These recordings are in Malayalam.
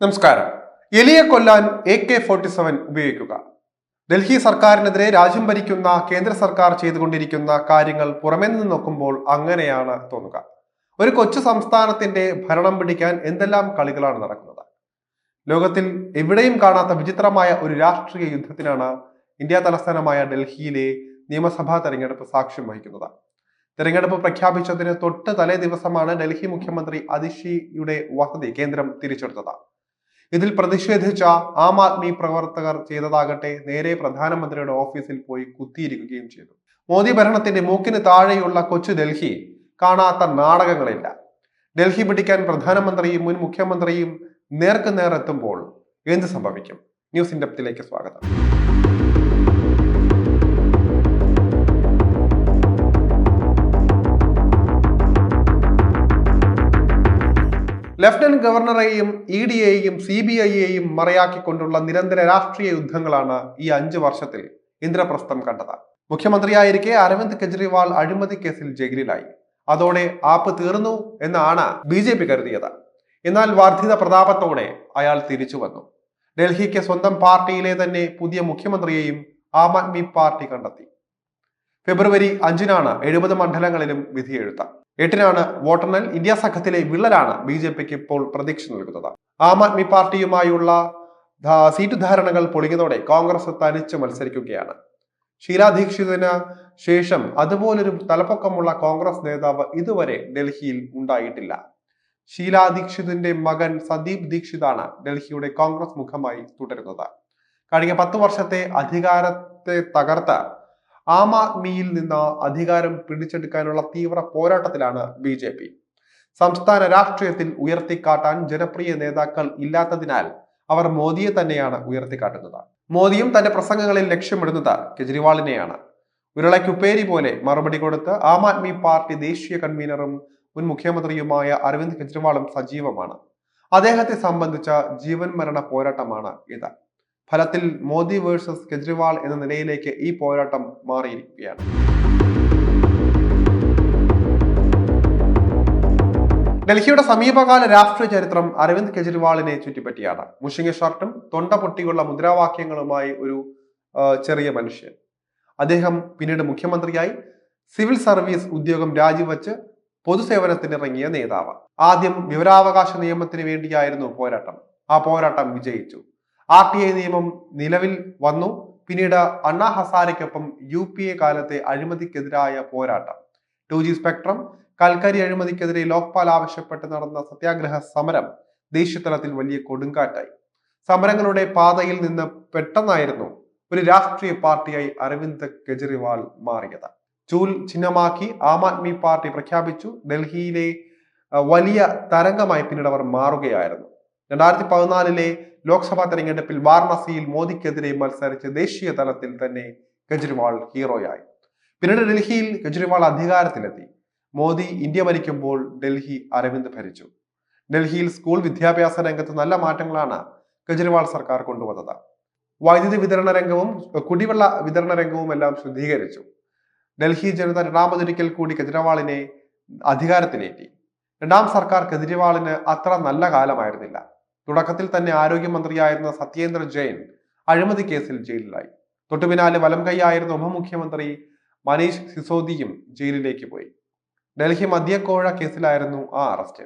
നമസ്കാരം. എലിയെ കൊല്ലാൻ എ കെ ഫോർട്ടി സെവൻ ഉപയോഗിക്കുക. ഡൽഹി സർക്കാരിനെതിരെ രാജ്യം ഭരിക്കുന്ന കേന്ദ്ര സർക്കാർ ചെയ്തുകൊണ്ടിരിക്കുന്ന കാര്യങ്ങൾ പുറമേ നിന്ന് നോക്കുമ്പോൾ അങ്ങനെയാണ് തോന്നുക. ഒരു കൊച്ചു സംസ്ഥാനത്തിന്റെ ഭരണം പിടിക്കാൻ എന്തെല്ലാം കളികളാണ് നടക്കുന്നത്? ലോകത്തിൽ എവിടെയും കാണാത്ത വിചിത്രമായ ഒരു രാഷ്ട്രീയ യുദ്ധത്തിനാണ് ഇന്ത്യ തലസ്ഥാനമായ ഡൽഹിയിലെ നിയമസഭാ തെരഞ്ഞെടുപ്പ് സാക്ഷ്യം വഹിക്കുന്നത്. തെരഞ്ഞെടുപ്പ് പ്രഖ്യാപിച്ചതിന് തൊട്ട് തലേ ദിവസമാണ് ഡൽഹി മുഖ്യമന്ത്രി അതിഷിയുടെ വസതി കേന്ദ്രം തിരിച്ചെടുത്തത്. ഇതിൽ പ്രതിഷേധിച്ച ആം ആദ്മി പ്രവർത്തകർ ചെയ്തതാകട്ടെ നേരെ പ്രധാനമന്ത്രിയുടെ ഓഫീസിൽ പോയി കുത്തിയിരിക്കുകയും ചെയ്തു. മോദി ഭരണത്തിന്റെ മൂക്കിന് താഴെയുള്ള കൊച്ചു ഡൽഹി കാണാത്ത നാടകങ്ങളില്ല. ഡൽഹി പിടിക്കാൻ പ്രധാനമന്ത്രിയും മുൻ മുഖ്യമന്ത്രിയും നേർക്കുനേർ എത്തുമ്പോൾ എന്ത് സംഭവിക്കും? ന്യൂസ് ഇൻഡപ്തിലേക്ക് സ്വാഗതം. ലഫ്റ്റനന്റ് ഗവർണറെയും ഇ ഡി എയും സി ബി ഐയെയും മറയാക്കിക്കൊണ്ടുള്ള നിരന്തര രാഷ്ട്രീയ യുദ്ധങ്ങളാണ് ഈ അഞ്ചു വർഷത്തിൽ ഇന്ദ്രപ്രസ്ഥം കണ്ടത്. മുഖ്യമന്ത്രിയായിരിക്കെ അരവിന്ദ് കെജ്രിവാൾ അഴിമതി കേസിൽ ജയിലിലായി. അതോടെ ആപ്പ് തീർന്നു എന്നാണ് ബി ജെ പി കരുതിയത്. എന്നാൽ വർദ്ധിത പ്രതാപത്തോടെ അയാൾ തിരിച്ചു വന്നു. ഡൽഹിക്ക് സ്വന്തം പാർട്ടിയിലെ തന്നെ പുതിയ മുഖ്യമന്ത്രിയെയും ആം ആദ്മി പാർട്ടി കണ്ടെത്തി. ഫെബ്രുവരി അഞ്ചിനാണ് എഴുപത് മണ്ഡലങ്ങളിലും വിധിയെഴുത്ത് എട്ടിനാണ് വോട്ടെണ്ണൽ. ഇന്ത്യ സംഘത്തിലെ വിള്ളലാണ് ബി ജെ പിക്ക് ഇപ്പോൾ പ്രതീക്ഷ നൽകുന്നത്. ആം ആദ്മി പാർട്ടിയുമായുള്ള സീറ്റ് ധാരണകൾ പൊളിഞ്ഞതോടെ കോൺഗ്രസ് തനിച്ച് മത്സരിക്കുകയാണ്. ഷീലാ ദീക്ഷിതിന് ശേഷം അതുപോലൊരു തലപ്പൊക്കമുള്ള കോൺഗ്രസ് നേതാവ് ഇതുവരെ ഡൽഹിയിൽ ഉണ്ടായിട്ടില്ല. ഷീലാ ദീക്ഷിതിന്റെ മകൻ സന്ദീപ് ദീക്ഷിതാണ് ഡൽഹിയുടെ കോൺഗ്രസ് മുഖമായി തുടരുന്നത്. കഴിഞ്ഞ പത്ത് വർഷത്തെ അധികാരത്തെ തകർത്ത് ആം ആദ്മിയിൽ നിന്ന് അധികാരം പിടിച്ചെടുക്കാനുള്ള തീവ്ര പോരാട്ടത്തിലാണ് ബി ജെ പി. സംസ്ഥാന രാഷ്ട്രീയത്തിൽ ഉയർത്തിക്കാട്ടാൻ ജനപ്രിയ നേതാക്കൾ ഇല്ലാത്തതിനാൽ അവർ മോദിയെ തന്നെയാണ് ഉയർത്തിക്കാട്ടുന്നത്. മോദിയും തന്റെ പ്രസംഗങ്ങളിൽ ലക്ഷ്യമിടുന്നത് കെജ്രിവാളിനെയാണ്. ഉരുളയ്ക്കുപ്പേരി പോലെ മറുപടി കൊടുത്ത് ആം ആദ്മി പാർട്ടി ദേശീയ കൺവീനറും മുൻ മുഖ്യമന്ത്രിയുമായ അരവിന്ദ് കെജ്രിവാളും സജീവമാണ്. അദ്ദേഹത്തെ സംബന്ധിച്ച ജീവൻ മരണ പോരാട്ടമാണ് ഇത്. ഫലത്തിൽ മോദി വേഴ്സസ് കെജ്രിവാൾ എന്ന നിലയിലേക്ക് ഈ പോരാട്ടം മാറിയിരിക്കുകയാണ്. ഡൽഹിയുടെ സമീപകാല രാഷ്ട്രീയ ചരിത്രം അരവിന്ദ് കെജ്രിവാളിനെ ചുറ്റിപ്പറ്റിയാണ്. മുഷിങ്ങ ഷർട്ടും തൊണ്ട പൊട്ടിയുള്ള മുദ്രാവാക്യങ്ങളുമായി ഒരു ചെറിയ മനുഷ്യൻ. അദ്ദേഹം പിന്നീട് മുഖ്യമന്ത്രിയായി സിവിൽ സർവീസ് ഉദ്യോഗം രാജിവെച്ച് പൊതുസേവനത്തിനിറങ്ങിയ നേതാവ്. ആദ്യം വിവരാവകാശ നിയമത്തിന് വേണ്ടിയായിരുന്നു പോരാട്ടം. ആ പോരാട്ടം വിജയിച്ചു. ആർ ടി ഐ നിയമം നിലവിൽ വന്നു. പിന്നീട് അണ്ണാ ഹസാരയ്ക്കൊപ്പം യു പി എ കാലത്തെ അഴിമതിക്കെതിരായ പോരാട്ടം. ടു ജി സ്പെക്ട്രം കൽക്കരി അഴിമതിക്കെതിരെ ലോക്പാൽ ആവശ്യപ്പെട്ട് നടന്ന സത്യാഗ്രഹ സമരം ദേശീയതലത്തിൽ വലിയ കൊടുങ്കാറ്റായി. സമരങ്ങളുടെ പാതയിൽ നിന്ന് പെട്ടെന്നായിരുന്നു ഒരു രാഷ്ട്രീയ പാർട്ടിയായി അരവിന്ദ് കെജ്രിവാൾ മാറിയത്. ചൂൽ ചിഹ്നമാക്കി ആം ആദ്മി പാർട്ടി പ്രഖ്യാപിച്ചു. ഡൽഹിയിലെ വലിയ തരംഗമായി പിന്നീട് അവർ മാറുകയായിരുന്നു. രണ്ടായിരത്തി പതിനാലിലെ ലോക്സഭാ തെരഞ്ഞെടുപ്പിൽ വാരണാസിയിൽ മോദിക്കെതിരെ മത്സരിച്ച് ദേശീയ തലത്തിൽ തന്നെ കെജ്രിവാൾ ഹീറോയായി. പിന്നീട് ഡൽഹിയിൽ കെജ്രിവാൾ അധികാരത്തിലെത്തി. മോദി ഇന്ത്യ ഭരിക്കുമ്പോൾ ഡൽഹി അരവിന്ദ് ഭരിച്ചു. ഡൽഹിയിൽ സ്കൂൾ വിദ്യാഭ്യാസ രംഗത്ത് നല്ല മാറ്റങ്ങളാണ് കെജ്രിവാൾ സർക്കാർ കൊണ്ടുവന്നത്. വൈദ്യുതി വിതരണ രംഗവും കുടിവെള്ള വിതരണ രംഗവും എല്ലാം ശുദ്ധീകരിച്ചു. ഡൽഹി ജനത രണ്ടാമതൊരിക്കൽ കൂടി കെജ്രിവാളിനെ അധികാരത്തിലേറ്റി. രണ്ടാം സർക്കാർ കെജ്രിവാളിന് അത്ര നല്ല കാലമായിരുന്നില്ല. തുടക്കത്തിൽ തന്നെ ആരോഗ്യമന്ത്രിയായിരുന്ന സത്യേന്ദ്ര ജെയിൻ അഴിമതി കേസിൽ ജയിലിലായി. തൊട്ടുപിന്നാലെ വലം കൈയായിരുന്ന ഉപമുഖ്യമന്ത്രി മനീഷ് സിസോദിയും ജയിലിലേക്ക് പോയി. ഡൽഹി മദ്യക്കോഴ കേസിലായിരുന്നു ആ അറസ്റ്റ്.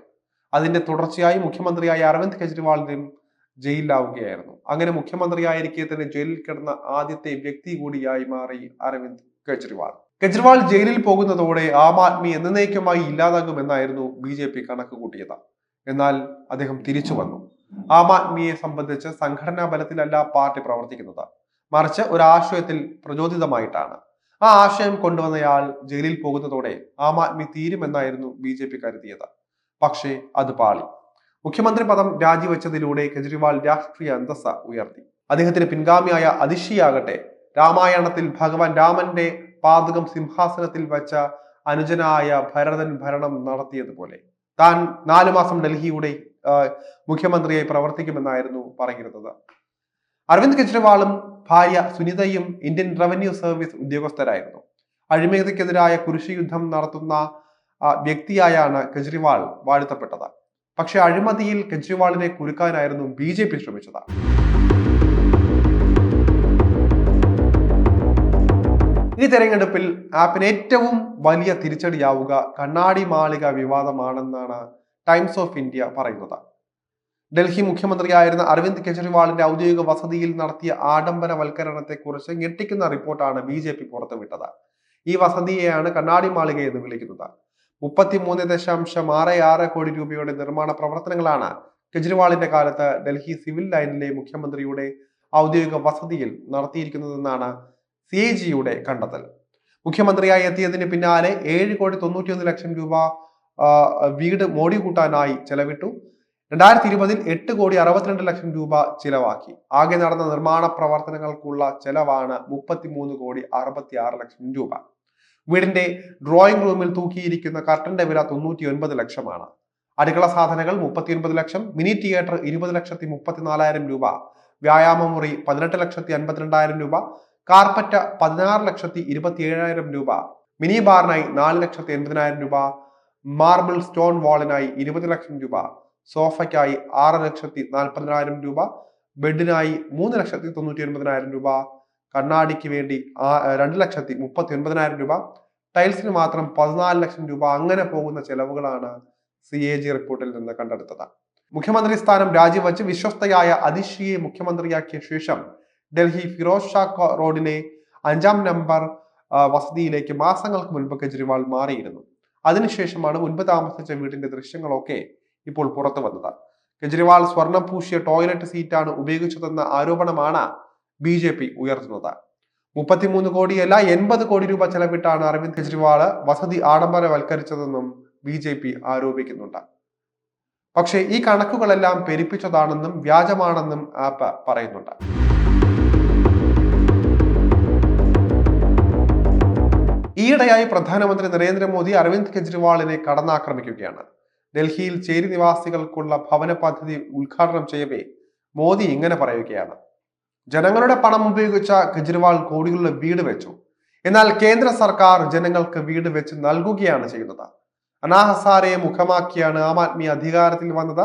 അതിന്റെ തുടർച്ചയായി മുഖ്യമന്ത്രിയായ അരവിന്ദ് കെജ്രിവാളിനും ജയിലിലാവുകയായിരുന്നു. അങ്ങനെ മുഖ്യമന്ത്രിയായിരിക്കെ തന്നെ ജയിലിൽ കിടന്ന ആദ്യത്തെ വ്യക്തി കൂടിയായി മാറി അരവിന്ദ് കെജ്രിവാൾ. കെജ്രിവാൾ ജയിലിൽ പോകുന്നതോടെ ആം ആദ്മി എന്നേക്കുമായി ഇല്ലാതാകുമെന്നായിരുന്നു ബി ജെ പി കണക്ക് കൂട്ടിയത്. എന്നാൽ അദ്ദേഹം തിരിച്ചു വന്നു. ആം ആദ്മിയെ സംബന്ധിച്ച് സംഘടനാ ബലത്തിലല്ല പാർട്ടി പ്രവർത്തിക്കുന്നത്. മറിച്ച് ഒരു ആശയത്തിൽ പ്രചോദിതമായിട്ടാണ്. ആ ആശയം കൊണ്ടുവന്നയാൾ ജയിലിൽ പോകുന്നതോടെ ആം ആദ്മി തീരുമെന്നായിരുന്നു ബി ജെ പി കരുതിയത്. പക്ഷേ അത് പാളി. മുഖ്യമന്ത്രി പദം രാജിവെച്ചതിലൂടെ കെജ്രിവാൾ രാഷ്ട്രീയ അന്തസ്സ ഉയർത്തി. അദ്ദേഹത്തിന് പിൻഗാമിയായ അതിഷിയാകട്ടെ രാമായണത്തിൽ ഭഗവാൻ രാമന്റെ പാതകം സിംഹാസനത്തിൽ വെച്ച അനുജനായ ഭരതൻ ഭരണം നടത്തിയതുപോലെ. താൻ നാലു മാസം ഡൽഹിയുടെ മുഖ്യമന്ത്രിയായി പ്രവർത്തിക്കുമെന്നായിരുന്നു പറഞ്ഞിരുന്നത് അരവിന്ദ് കെജ്രിവാളും ഭാര്യ സുനിതയും ഇന്ത്യൻ റവന്യൂ സർവീസ് ഉദ്യോഗസ്ഥരായിരുന്നു. അഴിമതിക്കെതിരായ കുരിശുയുദ്ധം നടത്തുന്ന വ്യക്തിയായാണ് കെജ്രിവാൾ വാഴ്ത്തപ്പെട്ടത്. പക്ഷെ അഴിമതിയിൽ കെജ്രിവാളിനെ കുരുക്കാനായിരുന്നു ബി ജെ പി ശ്രമിച്ചത്. ഈ തെരഞ്ഞെടുപ്പിൽ ആപ്പിന് ഏറ്റവും വലിയ തിരിച്ചടിയാവുക കണ്ണാടി മാളിക വിവാദമാണെന്നാണ് ടൈംസ് ഓഫ് ഇന്ത്യ പറയുന്നത്. ഡൽഹി മുഖ്യമന്ത്രിയായിരുന്ന അരവിന്ദ് കെജ്രിവാളിന്റെ ഔദ്യോഗിക വസതിയിൽ നടത്തിയ ആഡംബരവൽക്കരണത്തെക്കുറിച്ച് ഞെട്ടിക്കുന്ന റിപ്പോർട്ടാണ് ബി ജെ പി പുറത്തുവിട്ടത്. ഈ വസതിയെയാണ് കണ്ണാടി മാളിക എന്ന് വിളിക്കുന്നത്. മുപ്പത്തിമൂന്ന് ദശാംശം ആറ് ആറ് കോടി രൂപയുടെ നിർമ്മാണ പ്രവർത്തനങ്ങളാണ് കെജ്രിവാളിന്റെ കാലത്ത് ഡൽഹി സിവിൽ ലൈനിലെ മുഖ്യമന്ത്രിയുടെ ഔദ്യോഗിക വസതിയിൽ നടത്തിയിരിക്കുന്നതെന്നാണ് സി എ ജിയുടെ കണ്ടെത്തൽ. മുഖ്യമന്ത്രിയായി എത്തിയതിന് പിന്നാലെ ഏഴ് കോടി തൊണ്ണൂറ്റിയൊന്ന് ലക്ഷം രൂപ വീട് മോടി കൂട്ടാനായി ചെലവിട്ടു. രണ്ടായിരത്തി ഇരുപതിൽ എട്ട് കോടി അറുപത്തിരണ്ട് ലക്ഷം രൂപ ചിലവാക്കി. ആകെ നടന്ന നിർമ്മാണ പ്രവർത്തനങ്ങൾക്കുള്ള ചെലവാണ് മുപ്പത്തിമൂന്ന് കോടി അറുപത്തി ആറ് ലക്ഷം രൂപ. വീടിന്റെ ഡ്രോയിങ് റൂമിൽ തൂക്കിയിരിക്കുന്ന കർട്ടന്റെ വില തൊണ്ണൂറ്റി ഒൻപത് ലക്ഷമാണ്. അടുക്കള സാധനങ്ങൾ മുപ്പത്തി ഒൻപത് ലക്ഷം മിനി തിയേറ്റർ ഇരുപത് ലക്ഷത്തി മുപ്പത്തിനാലായിരം രൂപ വ്യായാമമുറി പതിനെട്ട് ലക്ഷത്തി അൻപത്തിരണ്ടായിരം രൂപ കാർപ്പറ്റ പതിനാറ് ലക്ഷത്തി ഇരുപത്തി ഏഴായിരം രൂപ മിനി ബാറിനായി നാല് ലക്ഷത്തി എൺപതിനായിരം രൂപ മാർബിൾ സ്റ്റോൺ വാളിനായി ഇരുപത് ലക്ഷം രൂപ സോഫയ്ക്കായി ആറ് ലക്ഷത്തി നാൽപ്പതിനായിരം രൂപ ബെഡിനായി മൂന്ന് ലക്ഷത്തി തൊണ്ണൂറ്റി ഒൻപതിനായിരം രൂപ കണ്ണാടിക്ക് വേണ്ടി രണ്ട് ലക്ഷത്തി മുപ്പത്തി ഒൻപതിനായിരം രൂപ ടൈൽസിന് മാത്രം പതിനാല് ലക്ഷം രൂപ അങ്ങനെ പോകുന്ന ചെലവുകളാണ് സി എ ജി റിപ്പോർട്ടിൽ നിന്ന് കണ്ടെടുത്തത്. മുഖ്യമന്ത്രി സ്ഥാനം രാജിവെച്ച് വിശ്വസ്തയായ അതിഷിയെ മുഖ്യമന്ത്രിയാക്കിയ ശേഷം ഡൽഹി ഫിറോസ് ഷാ റോഡിലെ അഞ്ചാം നമ്പർ വസതിയിലേക്ക് മാസങ്ങൾക്ക് മുൻപ് കെജ്രിവാൾ മാറിയിരുന്നു. അതിനുശേഷമാണ് മുൻപ് താമസിച്ച വീടിന്റെ ദൃശ്യങ്ങളൊക്കെ ഇപ്പോൾ പുറത്തു വന്നത്. കെജ്രിവാൾ സ്വർണം പൂശിയ ടോയ്ലറ്റ് സീറ്റാണ് ഉപയോഗിച്ചതെന്ന ആരോപണമാണ് ബി ജെ പി ഉയർത്തുന്നത്. മുപ്പത്തിമൂന്ന് കോടിയല്ല എൺപത് കോടി രൂപ ചെലവിട്ടാണ് അരവിന്ദ് കെജ്രിവാൾ വസതി ആഡംബരവൽക്കരിച്ചതെന്നും ബി ജെ പി ആരോപിക്കുന്നുണ്ട്. പക്ഷേ ഈ കണക്കുകളെല്ലാം പെരുപ്പിച്ചതാണെന്നും വ്യാജമാണെന്നും ആപ്പ് പറയുന്നുണ്ട്. ഈയിടെയായി പ്രധാനമന്ത്രി നരേന്ദ്രമോദി അരവിന്ദ് കെജ്രിവാളിനെ കടന്നാക്രമിക്കുകയാണ്. ഡൽഹിയിൽ ചേരി നിവാസികൾക്കുള്ള ഭവന പദ്ധതി ഉദ്ഘാടനം ചെയ്യവേ മോദി ഇങ്ങനെ പറയുകയാണ്. ജനങ്ങളുടെ പണം ഉപയോഗിച്ച കെജ്രിവാൾ കോടികളുടെ വീട് വെച്ചു. എന്നാൽ കേന്ദ്ര സർക്കാർ ജനങ്ങൾക്ക് വീട് വെച്ച് നൽകുകയാണ് ചെയ്യുന്നത്. അനാഹസാരയെ മുഖമാക്കിയാണ് ആം ആദ്മി അധികാരത്തിൽ വന്നത്.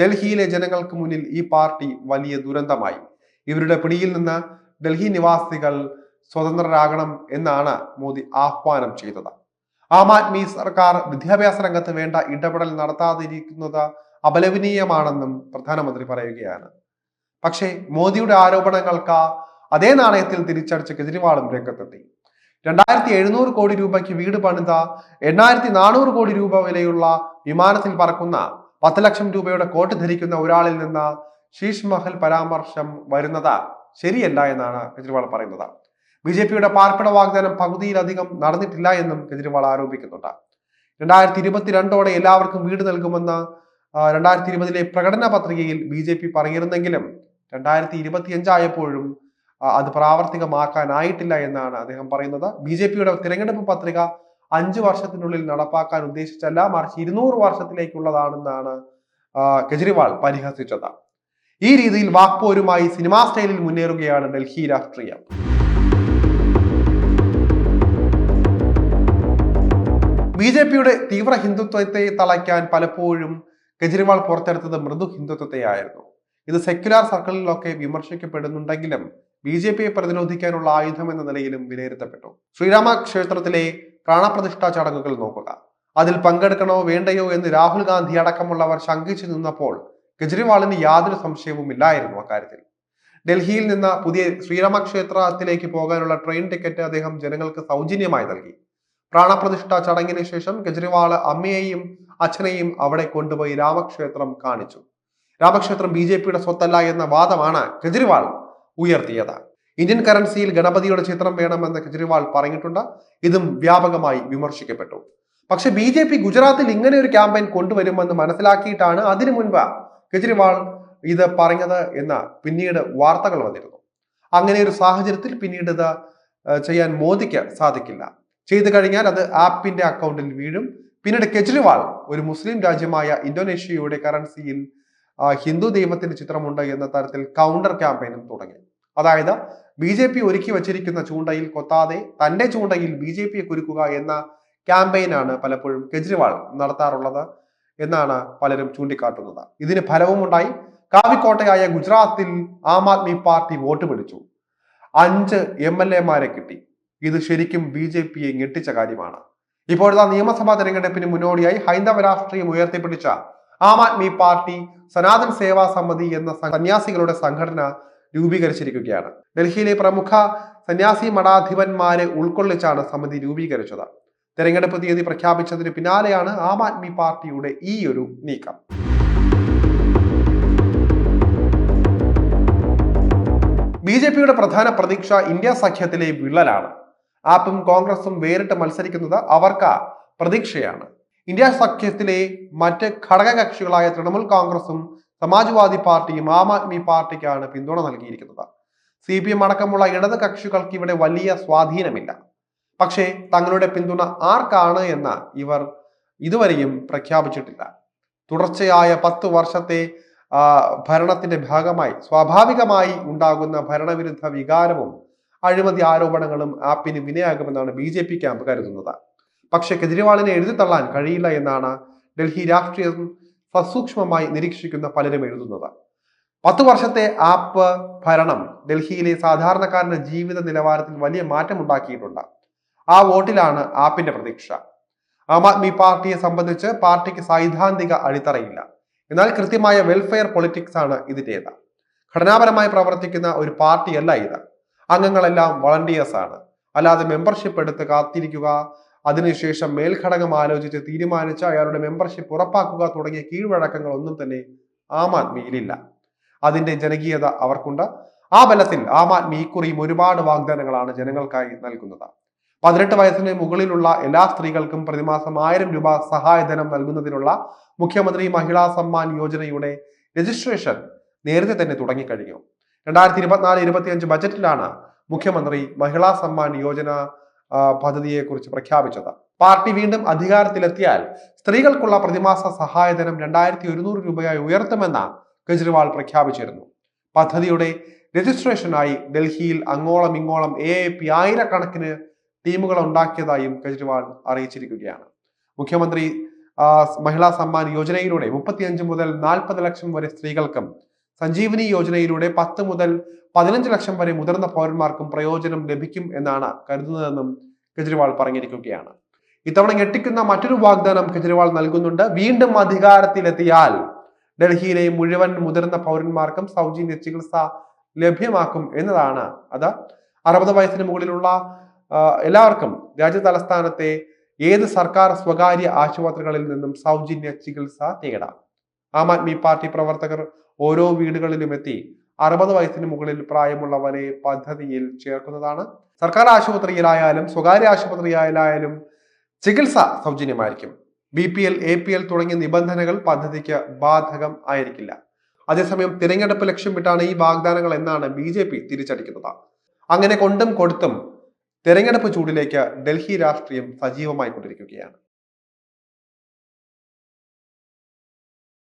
ഡൽഹിയിലെ ജനങ്ങൾക്ക് മുന്നിൽ ഈ പാർട്ടി വലിയ ദുരന്തമായി. ഇവരുടെ പിടിയിൽ നിന്ന് ഡൽഹി നിവാസികൾ സ്വതന്ത്രരാകണം എന്നാണ് മോദി ആഹ്വാനം ചെയ്തത്. ആം ആദ്മി സർക്കാർ വിദ്യാഭ്യാസ രംഗത്ത് വേണ്ട ഇടപെടൽ നടത്താതിരിക്കുന്നത് അപലപനീയമാണെന്നും പ്രധാനമന്ത്രി പറയുകയാണ്. പക്ഷേ മോദിയുടെ ആരോപണങ്ങൾക്ക് അതേ നാണയത്തിൽ തിരിച്ചടിച്ച കെജ്രിവാളും രംഗത്തെത്തി. രണ്ടായിരത്തി എഴുന്നൂറ് കോടി രൂപയ്ക്ക് വീട് പണിത എണ്ണായിരത്തി നാനൂറ് കോടി രൂപ വിലയുള്ള വിമാനത്തിൽ പറക്കുന്ന പത്ത് ലക്ഷം രൂപയുടെ കോട്ട് ധരിക്കുന്ന ഒരാളിൽ നിന്ന് ശീഷ് മഹൽ പരാമർശം വരുന്നത് ശരിയല്ല എന്നാണ് കെജ്രിവാൾ പറയുന്നത്. ബി ജെ പിയുടെ പാർപ്പിട വാഗ്ദാനം പകുതിയിലധികം നടന്നിട്ടില്ല എന്നും കെജ്രിവാൾ ആരോപിക്കുന്നുണ്ട്. രണ്ടായിരത്തി ഇരുപത്തിരണ്ടോടെ എല്ലാവർക്കും വീട് നൽകുമെന്ന രണ്ടായിരത്തി ഇരുപതിലെ പ്രകടന പത്രികയിൽ ബി ജെ പി പറഞ്ഞിരുന്നെങ്കിലും രണ്ടായിരത്തി ഇരുപത്തിയഞ്ചായപ്പോഴും അത് പ്രാവർത്തികമാക്കാനായിട്ടില്ല എന്നാണ് അദ്ദേഹം പറയുന്നത്. ബി ജെ പിയുടെ തിരഞ്ഞെടുപ്പ് പത്രിക അഞ്ചു വർഷത്തിനുള്ളിൽ നടപ്പാക്കാൻ ഉദ്ദേശിച്ചല്ല മറിച്ച് ഇരുന്നൂറ് വർഷത്തിലേക്കുള്ളതാണെന്നാണ് കെജ്രിവാൾ പരിഹസിച്ചത്. ഈ രീതിയിൽ വാക്പോരുമായി സിനിമാ സ്റ്റൈലിൽ മുന്നേറുകയാണ് ഡൽഹി രാഷ്ട്രീയം. ബി ജെ പിയുടെ തീവ്ര ഹിന്ദുത്വത്തെ തളയ്ക്കാൻ പലപ്പോഴും കെജ്രിവാൾ പുറത്തെടുത്തത് മൃദു ഹിന്ദുത്വത്തെയായിരുന്നു. ഇത് സെക്യുലാർ സർക്കിളിലൊക്കെ വിമർശിക്കപ്പെടുന്നുണ്ടെങ്കിലും ബി ജെ പിയെ പ്രതിരോധിക്കാനുള്ള ആയുധം എന്ന നിലയിലും വിലയിരുത്തപ്പെട്ടു. ശ്രീരാമ ക്ഷേത്രത്തിലെ പ്രാണപ്രതിഷ്ഠാ ചടങ്ങുകൾ നോക്കുക. അതിൽ പങ്കെടുക്കണോ വേണ്ടയോ എന്ന് രാഹുൽ ഗാന്ധി അടക്കമുള്ളവർ ശങ്കിച്ചു നിന്നപ്പോൾ കെജ്രിവാളിന് യാതൊരു സംശയവും ഇല്ലായിരുന്നു അക്കാര്യത്തിൽ. ഡൽഹിയിൽ നിന്ന് പുതിയ ശ്രീരാമക്ഷേത്രത്തിലേക്ക് പോകാനുള്ള ട്രെയിൻ ടിക്കറ്റ് അദ്ദേഹം ജനങ്ങൾക്ക് സൗജന്യമായി നൽകി. പ്രാണപ്രതിഷ്ഠ ചടങ്ങിന് ശേഷം കെജ്രിവാൾ അമ്മയെയും അച്ഛനെയും അവിടെ കൊണ്ടുപോയി രാമക്ഷേത്രം കാണിച്ചു. രാമക്ഷേത്രം ബി ജെ പിയുടെ സ്വത്തല്ല എന്ന വാദമാണ് കെജ്രിവാൾ ഉയർത്തിയത്. ഇന്ത്യൻ കറൻസിയിൽ ഗണപതിയുടെ ചിത്രം വേണമെന്ന് കെജ്രിവാൾ പറഞ്ഞിട്ടുണ്ട്. ഇതും വ്യാപകമായി വിമർശിക്കപ്പെട്ടു. പക്ഷെ ബി ജെ പി ഗുജറാത്തിൽ ഇങ്ങനെ ഒരു ക്യാമ്പയിൻ കൊണ്ടുവരുമെന്ന് മനസ്സിലാക്കിയിട്ടാണ് അതിനു മുൻപ് കെജ്രിവാൾ ഇത് പറഞ്ഞത് എന്ന് പിന്നീട് വാർത്തകൾ വന്നിരുന്നു. അങ്ങനെ ഒരു സാഹചര്യത്തിൽ പിന്നീട് ഇത് ചെയ്യാൻ മോദിക്ക് സാധിക്കില്ല. ചെയ്തു കഴിഞ്ഞാൽ അത് ആപ്പിന്റെ അക്കൗണ്ടിൽ വീഴും. പിന്നീട് കെജ്രിവാൾ ഒരു മുസ്ലിം രാജ്യമായ ഇന്തോനേഷ്യയുടെ കറൻസിയിൽ ഹിന്ദു ദൈവത്തിന്റെ ചിത്രമുണ്ട് എന്ന തരത്തിൽ കൗണ്ടർ ക്യാമ്പയിനും തുടങ്ങി. അതായത് ബി ജെ പി ഒരുക്കി വച്ചിരിക്കുന്ന ചൂണ്ടയിൽ കൊത്താതെ തന്റെ ചൂണ്ടയിൽ ബി ജെ പിയെ കുരുക്കുക എന്ന ക്യാമ്പയിനാണ് പലപ്പോഴും കെജ്രിവാൾ നടത്താറുള്ളത് എന്നാണ് പലരും ചൂണ്ടിക്കാട്ടുന്നത്. ഇതിന് ഫലവുമുണ്ടായി. കാവിക്കോട്ടയായ ഗുജറാത്തിൽ ആം ആദ്മി പാർട്ടി വോട്ട് പിടിച്ചു. അഞ്ച് എം എൽ എമാരെ കിട്ടി. ഇത് ശരിക്കും ബി ജെ പിയെ ഞെട്ടിച്ച കാര്യമാണ്. ഇപ്പോഴത്തെ നിയമസഭാ തെരഞ്ഞെടുപ്പിന് മുന്നോടിയായി ഹൈന്ദവ രാഷ്ട്രീയം ഉയർത്തിപ്പിടിച്ച ആം ആദ്മി പാർട്ടി സനാതൻ സേവാ സമിതി എന്ന സന്യാസികളുടെ സംഘടന രൂപീകരിച്ചിരിക്കുകയാണ്. ഡൽഹിയിലെ പ്രമുഖ സന്യാസി മഠാധിപന്മാരെ ഉൾക്കൊള്ളിച്ചാണ് സമിതി രൂപീകരിച്ചത്. തെരഞ്ഞെടുപ്പ് തീയതി പ്രഖ്യാപിച്ചതിന് പിന്നാലെയാണ് ആം ആദ്മി പാർട്ടിയുടെ ഈ ഒരു നീക്കം. ബി ജെ പിയുടെ പ്രധാന പ്രതീക്ഷ ഇന്ത്യ സഖ്യത്തിലെ വിള്ളലാണ്. ആപ്പും കോൺഗ്രസും വേറിട്ട് മത്സരിക്കുന്നത് അവർക്ക് പ്രതീക്ഷയാണ്. ഇന്ത്യ സഖ്യത്തിലെ മറ്റ് ഘടകകക്ഷികളായ തൃണമൂൽ കോൺഗ്രസും സമാജ്വാദി പാർട്ടിയും ആം ആദ്മി പാർട്ടിക്കാണ് പിന്തുണ നൽകിയിരിക്കുന്നത്. സി പി എം അടക്കമുള്ള ഇടത് കക്ഷികൾക്ക് ഇവിടെ വലിയ സ്വാധീനമില്ല. പക്ഷേ തങ്ങളുടെ പിന്തുണ ആർക്കാണ് എന്ന് ഇവർ ഇതുവരെയും പ്രഖ്യാപിച്ചിട്ടില്ല. തുടർച്ചയായ പത്ത് വർഷത്തെ ഭരണത്തിന്റെ ഭാഗമായി സ്വാഭാവികമായി ഉണ്ടാകുന്ന ഭരണവിരുദ്ധ വികാരവും അഴിമതി ആരോപണങ്ങളും ആപ്പിന് വിനയാകുമെന്നാണ് ബി ജെ പി ക്യാമ്പ് കരുതുന്നത്. പക്ഷെ കെജ്രിവാളിനെ എഴുതി തള്ളാൻ കഴിയില്ല എന്നാണ് ഡൽഹി രാഷ്ട്രീയം സസൂക്ഷ്മമായി നിരീക്ഷിക്കുന്ന പലരും എഴുതുന്നത്. പത്തു വർഷത്തെ ആപ്പ് ഭരണം ഡൽഹിയിലെ സാധാരണക്കാരന്റെ ജീവിത നിലവാരത്തിൽ വലിയ മാറ്റം ഉണ്ടാക്കിയിട്ടുണ്ട് ആ വോട്ടിലാണ് ആപ്പിന്റെ പ്രതീക്ഷ. ആം ആദ്മി പാർട്ടിയെ സംബന്ധിച്ച് പാർട്ടിക്ക് സൈദ്ധാന്തിക അടിത്തറയില്ല. എന്നാൽ കൃത്യമായ വെൽഫെയർ പൊളിറ്റിക്സ് ആണ് ഇതിന്റേത്. ഘടനാപരമായി പ്രവർത്തിക്കുന്ന ഒരു പാർട്ടിയല്ല ഇത്. അംഗങ്ങളെല്ലാം വളണ്ടിയേഴ്സ് ആണ്. അല്ലാതെ മെമ്പർഷിപ്പ് എടുത്ത് കാത്തിരിക്കുക അതിനുശേഷം മേൽഘടകം ആലോചിച്ച് തീരുമാനിച്ച് അയാളുടെ മെമ്പർഷിപ്പ് ഉറപ്പാക്കുക തുടങ്ങിയ കീഴ്വഴക്കങ്ങൾ ഒന്നും തന്നെ ആം ആദ്മിയിലില്ല. അതിന്റെ ജനകീയത അവർക്കുണ്ട്. ആ ബലത്തിൽ ആം ആദ്മി ഇക്കുറിയും ഒരുപാട് വാഗ്ദാനങ്ങളാണ് ജനങ്ങൾക്കായി നൽകുന്നത്. പതിനെട്ട് വയസ്സിന് മുകളിലുള്ള എല്ലാ സ്ത്രീകൾക്കും പ്രതിമാസം ആയിരം രൂപ സഹായധനം നൽകുന്നതിനുള്ള മുഖ്യമന്ത്രി മഹിളാ സമ്മാൻ യോജനയുടെ രജിസ്ട്രേഷൻ നേരത്തെ തന്നെ തുടങ്ങിക്കഴിഞ്ഞു. രണ്ടായിരത്തി ഇരുപത്തിനാല് ഇരുപത്തിയഞ്ച് ബജറ്റിലാണ് മുഖ്യമന്ത്രി മഹിളാ സമ്മാൻ യോജന പദ്ധതിയെ പദ്ധതിയെക്കുറിച്ച് പ്രഖ്യാപിച്ചത്. പാർട്ടി വീണ്ടും അധികാരത്തിലെത്തിയാൽ സ്ത്രീകൾക്കുള്ള പ്രതിമാസ സഹായധനം രണ്ടായിരത്തി ഒരുന്നൂറ് രൂപയായി ഉയർത്തുമെന്ന് കെജ്രിവാൾ പ്രഖ്യാപിച്ചിരുന്നു. പദ്ധതിയുടെ രജിസ്ട്രേഷനായി ഡൽഹിയിൽ അങ്ങോളം ഇങ്ങോളം എ എ പി ആയിരക്കണക്കിന് ടീമുകൾ ഉണ്ടാക്കിയതായും കെജ്രിവാൾ അറിയിച്ചിരിക്കുകയാണ്. മുഖ്യമന്ത്രി മഹിളാ സമ്മാൻ യോജനയിലൂടെ മുപ്പത്തിയഞ്ച് മുതൽ നാൽപ്പത് ലക്ഷം വരെ സ്ത്രീകൾക്കും സഞ്ജീവനി യോജനയിലൂടെ പത്ത് മുതൽ പതിനഞ്ച് ലക്ഷം വരെ മുതിർന്ന പൗരന്മാർക്കും പ്രയോജനം ലഭിക്കും എന്നാണ് കരുതുന്നതെന്നും കെജ്രിവാൾ പറഞ്ഞിരിക്കുകയാണ്. ഇത്തവണ ഞെട്ടിക്കുന്ന മറ്റൊരു വാഗ്ദാനം കെജ്രിവാൾ നൽകുന്നുണ്ട്. വീണ്ടും അധികാരത്തിലെത്തിയാൽ ഡൽഹിയിലെ മുഴുവൻ മുതിർന്ന പൗരന്മാർക്കും സൗജന്യ ചികിത്സ ലഭ്യമാക്കും എന്നതാണ്. അത് അറുപത് വയസ്സിന് മുകളിലുള്ള എല്ലാവർക്കും രാജ്യ തലസ്ഥാനത്തെ ഏത് സർക്കാർ സ്വകാര്യ ആശുപത്രികളിൽ നിന്നും സൗജന്യ ചികിത്സ തേടാം ആം ആദ്മി പാർട്ടി പ്രവർത്തകർ ഓരോ വീടുകളിലും എത്തി അറുപത് വയസ്സിന് മുകളിൽ പ്രായമുള്ളവരെ പദ്ധതിയിൽ ചേർക്കുന്നതാണ്. സർക്കാർ ആശുപത്രിയിലായാലും സ്വകാര്യ ആശുപത്രിയിലായാലും ചികിത്സ സൗജന്യമായിരിക്കും. B P L A P L തുടങ്ങിയ നിബന്ധനകൾ പദ്ധതിക്ക് ബാധകം ആയിരിക്കില്ല. അതേസമയം തിരഞ്ഞെടുപ്പ് ലക്ഷ്യം വിട്ടാണ് ഈ വാഗ്ദാനങ്ങൾ എന്നാണ് ബി ജെ പി തിരിച്ചടിക്കുന്നത്. അങ്ങനെ കൊണ്ടും കൊടുത്തും തെരഞ്ഞെടുപ്പ് ചൂടിലേക്ക് ഡൽഹി രാഷ്ട്രീയം സജീവമായി കൊണ്ടിരിക്കുകയാണ്